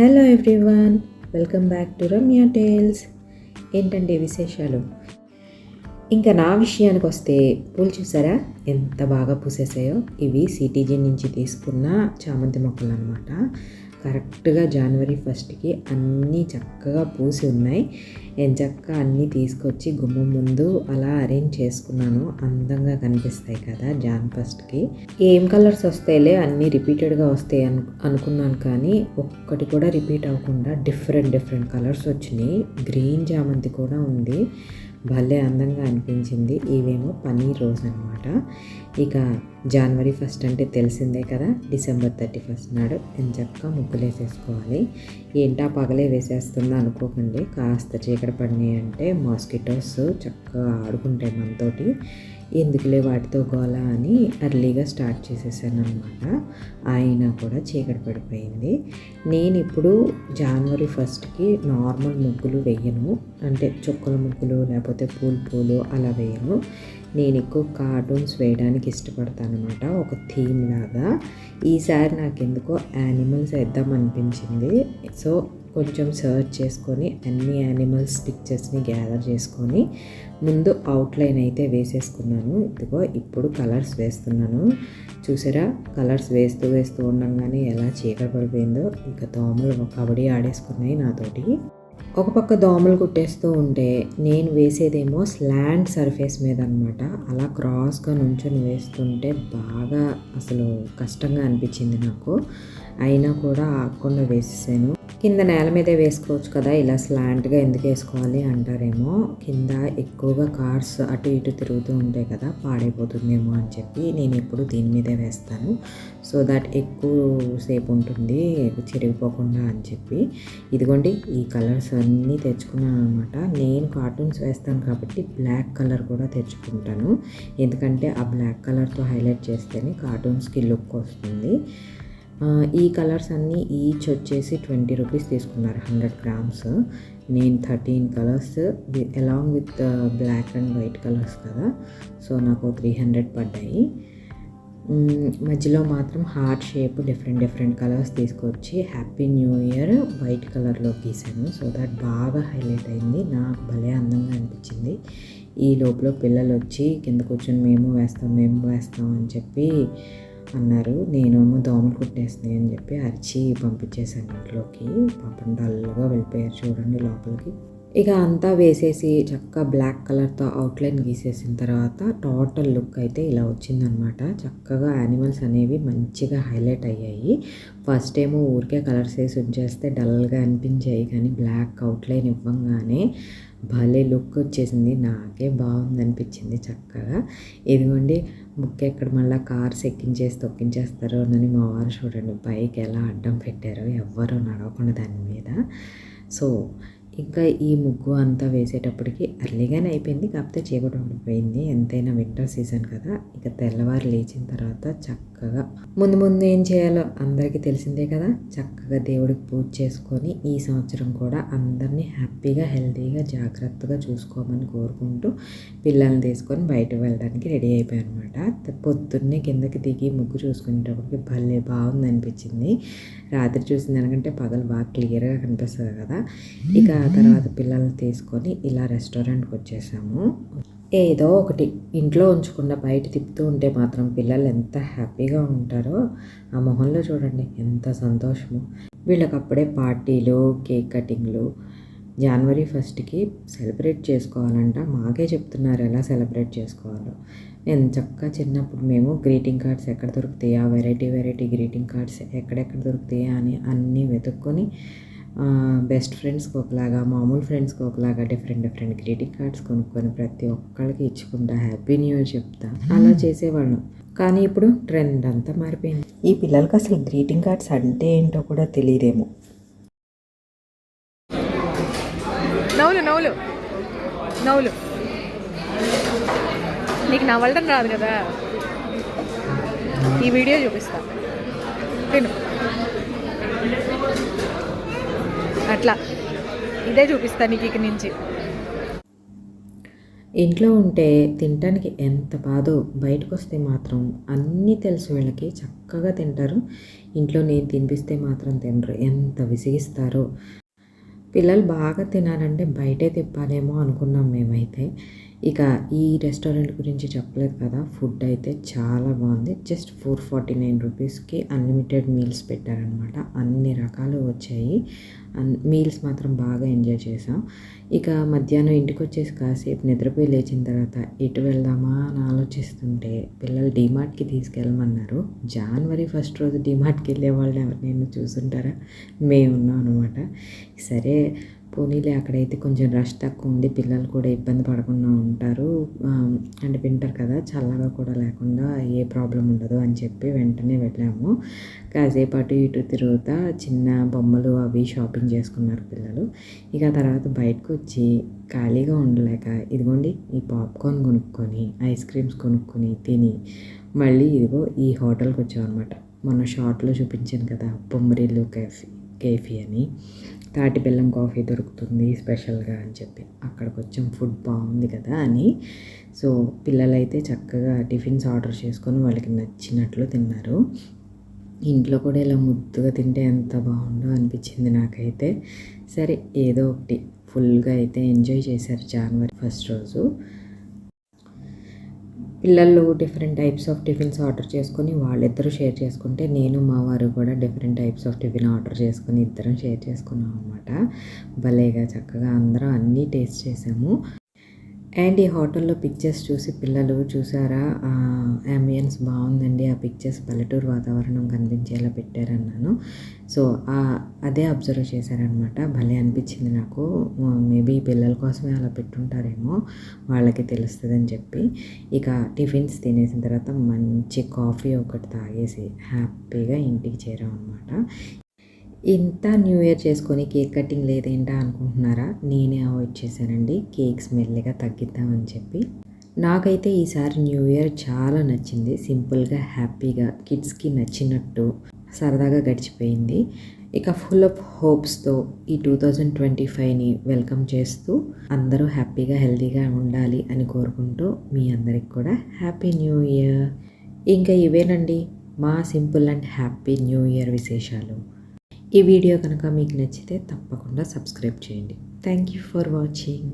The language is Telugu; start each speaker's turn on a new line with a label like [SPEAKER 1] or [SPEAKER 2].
[SPEAKER 1] Hello everyone welcome back to Ramya tales. ఏంటండి విశేషాలు? ఇంకా నా విషయానికి వస్తే పూలు చూసారా? ఎంత బాగా పూసేసాయో. ఇవి సిటీజీ నుంచి తీసుకున్న చామంతి మొక్కలు అనమాట కరెక్ట్గా జనవరి ఫస్ట్కి అన్నీ చక్కగా పూసి ఉన్నాయి. నేను చక్కగా అన్నీ తీసుకొచ్చి గుమ్మం ముందు అలా అరేంజ్ చేసుకున్నాను. అందంగా కనిపిస్తాయి కదా జాన్ ఫస్ట్కి ఏం కలర్స్ వస్తాయిలే? అన్నీ రిపీటెడ్గా వస్తాయి అను అనుకున్నాను కానీ ఒక్కటి కూడా రిపీట్ అవ్వకుండా డిఫరెంట్ డిఫరెంట్ కలర్స్ వచ్చినాయి. గ్రీన్ జామంతి కూడా ఉంది. భలే అందంగా అనిపించింది. ఇవేమో పన్నీర్ రోజ్ అనమాట ఇక జనవరి ఫస్ట్ అంటే తెలిసిందే కదా డిసెంబర్ థర్టీ ఫస్ట్ నాడు ఎంచక్క ముగ్గులు వేసేసుకోవాలి. ఏంటా పగలే వేసేస్తుందో అనుకోకండి కాస్త చీకటి పడినాయి అంటే మాస్కిటోస్ చక్కగా ఆడుకుంటాయి మనతోటి. ఎందుకులే వాటితో గోల అని అర్లీగా స్టార్ట్ చేసేసాను అనమాట అయినా కూడా చీకటి పడిపోయింది. నేను ఇప్పుడు జనవరి ఫస్ట్కి నార్మల్ ముగ్గులు వేయను. అంటే చుక్కల ముగ్గులు లేకపోతే పూలు పూలు అలా వేయను. నేను ఎక్కువ కార్టూన్స్ వేయడానికి ఇష్టపడతాను అనమాట ఒక థీమ్ లాగా. ఈసారి నాకు ఎందుకో యానిమల్స్ వేద్దాం అనిపించింది సో కొంచెం సర్చ్ చేసుకొని అన్ని యానిమల్స్ పిక్చర్స్ని గ్యాదర్ చేసుకొని ముందు అవుట్లైన్ అయితే వేసేసుకున్నాను. ఇదిగో ఇప్పుడు కలర్స్ వేస్తున్నాను. చూసారా? కలర్స్ వేస్తూ వేస్తూ ఉండగానే ఎలా చీకటి పడిపోయిందో. ఇంకా దోమలు కబడ్డీ ఆడేసుకున్నాయి నాతోటి. ఒక పక్క దోమలు కుట్టేస్తూ ఉంటే నేను వేసేదేమో స్లాండ్ సర్ఫేస్ మీద అనమాట అలా క్రాస్గా నుంచొని వేస్తుంటే బాగా అసలు కష్టంగా అనిపించింది నాకు. అయినా కూడా ఆకుండా వేసేసాను. కింద నేల మీదే వేసుకోవచ్చు కదా ఇలా స్లాంట్గా ఎందుకు వేసుకోవాలి అంటారేమో. కింద ఎక్కువగా కార్స్ అటు ఇటు తిరుగుతూ ఉంటాయి కదా పాడైపోతుందేమో అని చెప్పి నేను ఎప్పుడు దీని మీదే వేస్తాను. సో దట్ ఎక్కువ సేపు ఉంటుంది చెరిగిపోకుండా అని చెప్పి. ఇదిగోండి ఈ కలర్స్ అన్నీ తెచ్చుకున్నాను అనమాట నేను కార్టూన్స్ వేస్తాను కాబట్టి బ్లాక్ కలర్ కూడా తెచ్చుకుంటాను. ఎందుకంటే ఆ బ్లాక్ కలర్తో హైలైట్ చేస్తేనే కార్టూన్స్కి లుక్ వస్తుంది. ఈ కలర్స్ అన్నీ ఈచ్ వచ్చేసి ట్వంటీ రూపీస్ తీసుకున్నారు హండ్రెడ్ గ్రామ్స్. నేను thirteen colours along with black and white colours కదా. సో నాకు త్రీ హండ్రెడ్ పడ్డాయి. మధ్యలో మాత్రం heart shape different different colours తీసుకొచ్చి హ్యాపీ న్యూ ఇయర్ వైట్ కలర్లో గీసాను. సో దట్ బాగా హైలైట్ అయింది. నాకు భలే అందంగా అనిపించింది. ఈ లోపల పిల్లలు వచ్చి కింద కూర్చొని మేము వేస్తాం మేము వేస్తాం అని చెప్పి అన్నారు. నేనేమో దోమలు కుట్టేస్తున్నాయి అని చెప్పి అరిచి పంపించేశాను ఇంట్లోకి పాపం డల్గా వెళ్ళిపోయారు చూడండి లోపలికి. ఇక అంతా వేసేసి చక్కగా బ్లాక్ కలర్తో అవుట్లైన్ గీసేసిన తర్వాత టోటల్ లుక్ అయితే ఇలా వచ్చిందనమాట చక్కగా యానిమల్స్ అనేవి మంచిగా హైలైట్ అయ్యాయి. ఫస్ట్ ఏమో ఊరికే కలర్స్ వేసి ఉంచేస్తే డల్గా అనిపించాయి కానీ బ్లాక్ అవుట్లైన్ ఇవ్వంగానే భలే లుక్ వచ్చేసింది. నాకే బాగుంది అనిపించింది చక్కగా. ఇదిగోండి ముక్క ఎక్కడ మళ్ళీ కార్స్ ఎక్కించేసి తొక్కించేస్తారో అని మా వారు చూడండి. బైక్ ఎలా అడ్డం పెట్టారో ఎవ్వరూ నడవకుండా దాని మీద. సో ఇంకా ఈ ముగ్గు అంతా వేసేటప్పటికి అర్లీగానే అయిపోయింది. కాకపోతే చీకటి ఉండిపోయింది ఎంతైనా వింటర్ సీజన్ కదా. ఇక తెల్లవారు లేచిన తర్వాత చక్కగా ముందు ముందు ఏం చేయాలో అందరికీ తెలిసిందే కదా. చక్కగా దేవుడికి పూజ చేసుకొని ఈ సంవత్సరం కూడా అందరినీ హ్యాపీగా హెల్తీగా జాగ్రత్తగా చూసుకోమని కోరుకుంటూ పిల్లల్ని తీసుకొని బయటకు వెళ్ళడానికి రెడీ అయిపోయాను అనమాట పొద్దున్నే కిందకి దిగి ముగ్గు చూసుకునేటప్పటికి భలే బాగుంది అనిపించింది రాత్రి చూసిన దానికంటే పగలు బాగా క్లియర్గా కనిపిస్తుంది కదా. ఇక తర్వాత పిల్లల్ని తీసుకొని ఇలా రెస్టారెంట్కి వచ్చేసాము. ఏదో ఒకటి ఇంట్లో ఉంచకుండా బయట తిప్పుతూ ఉంటే మాత్రం పిల్లలు ఎంత హ్యాపీగా ఉంటారో ఆ మొహంలో చూడండి ఎంత సంతోషము. వీళ్ళకి అప్పుడే పార్టీలు కేక్ కటింగ్లు జనవరి ఫస్ట్కి సెలబ్రేట్ చేసుకోవాలంట. మాకే చెప్తున్నారు ఎలా సెలబ్రేట్ చేసుకోవాలో. నేను చక్కగా చిన్నప్పుడు మేము గ్రీటింగ్ కార్డ్స్ ఎక్కడ దొరుకుతాయా వెరైటీ వెరైటీ గ్రీటింగ్ కార్డ్స్ ఎక్కడెక్కడ దొరుకుతాయా అని అన్నీ వెతుక్కొని బెస్ట్ ఫ్రెండ్స్కి ఒకలాగా మామూలు ఫ్రెండ్స్కి ఒకలాగా డిఫరెంట్ డిఫరెంట్ గ్రీటింగ్ కార్డ్స్ కొనుక్కొని ప్రతి ఒక్కళ్ళకి ఇచ్చుకుంటా హ్యాపీ న్యూ ఇయర్ చెప్తా. అలా చేసేవాళ్ళం. కానీ ఇప్పుడు ట్రెండ్ అంతా మారిపోయింది. ఈ పిల్లలకి అసలు గ్రీటింగ్ కార్డ్స్ అంటే ఏంటో కూడా తెలియదేమో.
[SPEAKER 2] నవ్వులు నవ్వులు. నవ్వులు. నీకు నవ్వడం రాదు కదా. ఈ వీడియో చూపిస్తా. అట్లా. ఇదే చూపిస్తాను నీకు ఇక నుంచి.
[SPEAKER 1] ఇంట్లో ఉంటే తినటానికి ఎంత బాధో బయటకు వస్తే మాత్రం అన్నీ తెలుసు వీళ్ళకి చక్కగా తింటారు. ఇంట్లో నేను తినిపిస్తే మాత్రం తినరు. ఎంత విసిగిస్తారో. పిల్లలు బాగా తినాలంటే బయటే తిప్పాలేమో అనుకున్నాం మేమైతే. ఇక ఈ రెస్టారెంట్ గురించి చెప్పలేదు కదా ఫుడ్ అయితే చాలా బాగుంది. జస్ట్ ఫోర్ ఫార్టీ నైన్ రూపీస్కి అన్లిమిటెడ్ మీల్స్ పెట్టారనమాట. అన్ని రకాలు వచ్చాయి. అన్ మీల్స్ మాత్రం బాగా ఎంజాయ్ చేసాం ఇక మధ్యాహ్నం ఇంటికి వచ్చేసి కాసేపు నిద్రపోయి లేచిన తర్వాత ఎటు వెళ్దామా అని ఆలోచిస్తుంటే పిల్లలు డీమార్ట్కి తీసుకెళ్ళమన్నారు. జనవరి ఫస్ట్ రోజు డీమార్ట్కి వెళ్ళే వాళ్ళు ఎవరు? నేను చూసుంటారా? మేము ఉన్నాం అనమాట. సరే పోనీలే అక్కడైతే కొంచెం రష్ తక్కువ ఉంది పిల్లలు కూడా ఇబ్బంది పడకుండా ఉంటారు. అంటే వింటర్ కదా చల్లగా కూడా లేకుండా ఏ ప్రాబ్లం ఉండదు అని చెప్పి వెంటనే వెళ్ళాము. కాసేపు అటు ఇటు తిరుగుతా చిన్న బొమ్మలు అవి షాపింగ్ చేసుకున్నారు పిల్లలు. ఇక తర్వాత బయటకు వచ్చి ఖాళీగా ఉండలేక ఇదిగోండి ఈ పాప్కార్న్ కొనుక్కొని ఐస్ క్రీమ్స్ కొనుక్కొని తిని మళ్ళీ ఇదిగో ఈ హోటల్కి వచ్చామన్నమాట. మొన్న షార్ట్లో చూపించాను కదా బొమ్మరిల్లు కేఫీ కేఫీ అని. తాటి బెల్లం కాఫీ దొరుకుతుంది స్పెషల్గా అని చెప్పి. అక్కడికి వచ్చాం ఫుడ్ బాగుంది కదా అని. సో పిల్లలైతే చక్కగా టిఫిన్స్ ఆర్డర్ చేసుకొని వాళ్ళకి నచ్చినట్లు తిన్నారు. ఇంట్లో కూడా ఇలా ముద్దుగా తింటే ఎంత బాగుందో అనిపించింది నాకైతే. సరే ఏదో ఒకటి ఫుల్గా అయితే ఎంజాయ్ చేశారు జనవరి ఫస్ట్ రోజు. పిల్లలు different types of tiffins order చేసుకొని వాళ్ళిద్దరూ షేర్ చేసుకుంటే నేను మా వారు కూడా different types of tiffin order చేసుకొని ఇద్దరం షేర్ చేసుకున్నాం అనమాట భలేగా చక్కగా అందరం అన్నీ టేస్ట్ చేసాము. అండ్ ఈ హోటల్లో పిక్చర్స్ చూసి పిల్లలు చూసారా? అంబియన్స్ బాగుందండి. ఆ పిక్చర్స్ పల్లెటూరు వాతావరణం కనిపించేలా పెట్టారన్నాను. సో అదే అబ్జర్వ్ చేశారనమాట భలే అనిపించింది నాకు. మేబీ పిల్లల కోసమే అలా పెట్టుంటారేమో వాళ్ళకి తెలుస్తుందని చెప్పి. ఇక టిఫిన్స్ తినేసిన తర్వాత మంచి కాఫీ ఒకటి తాగేసి హ్యాపీగా ఇంటికి చేరామన్నమాట. అనమాట ఇంత న్యూ ఇయర్ చేసుకొని కేక్ కటింగ్ లేదేంటా అనుకుంటున్నారా? నేనే అవాయిడ్ చేశానండి. కేక్స్ మెల్లిగా తగ్గిద్దామని చెప్పి. నాకైతే ఈసారి న్యూ ఇయర్ చాలా నచ్చింది. సింపుల్గా హ్యాపీగా కిడ్స్కి నచ్చినట్టు సరదాగా గడిచిపోయింది. ఇక ఫుల్ ఆఫ్ హోప్స్తో ఈ టూ థౌజండ్ ట్వంటీ ఫైవ్ని వెల్కమ్ చేస్తూ అందరూ హ్యాపీగా హెల్తీగా ఉండాలి అని కోరుకుంటూ మీ అందరికి కూడా హ్యాపీ న్యూ ఇయర్. ఇంకా ఇవేనండి. మా simple and happy new year విశేషాలు. ఈ వీడియో కనుక మీకు నచ్చితే తప్పకుండా సబ్స్క్రైబ్ చేయండి. Thank you for watching